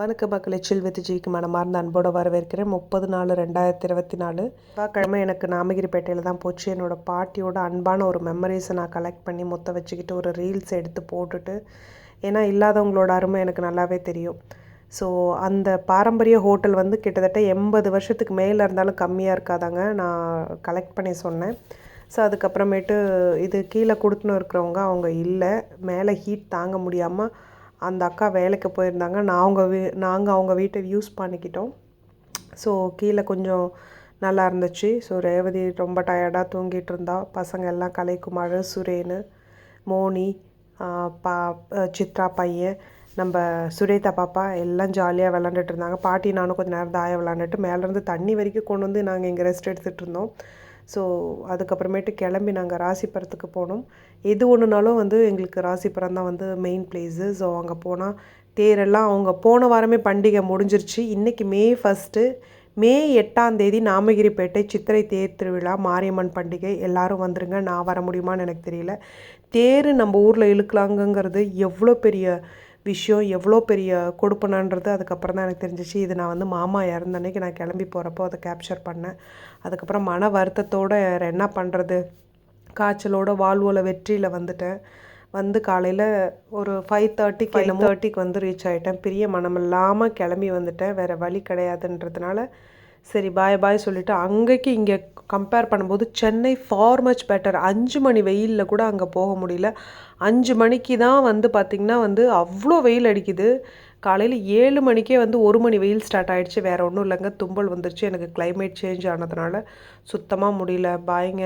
வணக்க மக்களை சில் வித் ஜிக்கு மனமார்ந்த அன்போடு வரவேற்கிறேன். முப்பது நாலு ரெண்டாயிரத்தி இருபத்தி நாலு செவ்வாய்க்கிழமை எனக்கு நாமகிரிப்பேட்டையில் தான் போச்சு. என்னோடய பாட்டியோட அன்பான ஒரு மெமரிஸை நான் கலெக்ட் பண்ணி மொத்த வச்சுக்கிட்டு ஒரு ரீல்ஸ் எடுத்து போட்டுட்டு ஏன்னா இல்லாதவங்களோட அருமை எனக்கு நல்லாவே தெரியும். ஸோ அந்த பாரம்பரிய ஹோட்டல் வந்து கிட்டத்தட்ட எண்பது வருஷத்துக்கு மேலே இருந்தாலும் கம்மியாக இருக்காதாங்க நான் கலெக்ட் பண்ணி சொன்னேன். ஸோ அதுக்கப்புறமேட்டு இது கீழே கொடுத்துன்னு இருக்கிறவங்க அவங்க இல்லை. மேலே ஹீட் தாங்க முடியாமல் அந்த அக்கா வேலைக்கு போயிருந்தாங்க. நான் அவங்க வீ நாங்கள் அவங்க வீட்டை யூஸ் பண்ணிக்கிட்டோம். ஸோ கீழே கொஞ்சம் நல்லா இருந்துச்சு. ஸோ ரேவதி ரொம்ப டயர்டாக தூங்கிட்டு இருந்தா. பசங்க எல்லாம் கலைக்குமார் சுரேனு மோனி பா சித்ரா பையன் நம்ம சுரேதா பாப்பா எல்லாம் ஜாலியாக விளாண்டுட்டு இருந்தாங்க. பாட்டி நானும் கொஞ்சம் நேரம் தாயம் விளாண்டுட்டு மேலேருந்து தண்ணி வரைக்கும் கொண்டு வந்து நாங்கள் இங்கே ரெஸ்ட் எடுத்துகிட்டு இருந்தோம். ஸோ அதுக்கப்புறமேட்டு கிளம்பி நாங்கள் ராசிபுரத்துக்கு போனோம். எது ஒன்றுனாலும் வந்து எங்களுக்கு ராசிபுரம் தான் வந்து மெயின் பிளேஸு ஸோ அங்கே போனால் தேரெல்லாம் அவங்க போன வாரமே பண்டிகை முடிஞ்சிருச்சு. இன்றைக்கி மே ஃபஸ்ட்டு மே எட்டாம் தேதி நாமகிரிப்பேட்டை சித்திரை தேர் திருவிழா மாரியம்மன் பண்டிகை. எல்லாரும் வந்துருங்க. நான் வர முடியுமான்னு எனக்கு தெரியல. தேர் நம்ம ஊரில் இழுக்கலாங்கங்கிறது எவ்வளோ பெரிய விஷயம் எவ்வளோ பெரிய கொடுப்பனான்றது அதுக்கப்புறம் தான் எனக்கு தெரிஞ்சிச்சு. இது நான் வந்து மாமா இறந்த அன்னைக்கு நான் கிளம்பி போகிறப்போ அதை கேப்சர் பண்ணேன். அதுக்கப்புறம் மன வருத்தத்தோடு என்ன பண்ணுறது காய்ச்சலோட வாழ்வோல வெற்றியில் வந்துட்டேன். வந்து காலையில் ஒரு ஃபைவ் தேர்ட்டிக்கு ஃபைவ் தேர்ட்டிக்கு வந்து ரீச் ஆகிட்டேன் பெரிய மனம் இல்லாமல் கிளம்பி வந்துட்டேன். வேறு வழி கிடையாதுன்றதுனால சரி பாய் பாய் சொல்லிவிட்டு அங்கேக்கு இங்கே கம்பேர் பண்ணும்போது சென்னை ஃபார் மச் பெட்டர் அஞ்சு மணி வெயிலில் கூட அங்கே போக முடியல. அஞ்சு மணிக்கு தான் வந்து பார்த்திங்கன்னா வந்து அவ்வளோ வெயில் அடிக்குது. காலையில் ஏழு மணிக்கே வந்து ஒரு மணி வெயில் ஸ்டார்ட் ஆகிடுச்சு வேறு ஒன்றும் இல்லைங்க. தும்பல் வந்துருச்சு. எனக்கு கிளைமேட் சேஞ்ச் ஆனதுனால சுத்தமாக முடியல. பாய்ங்க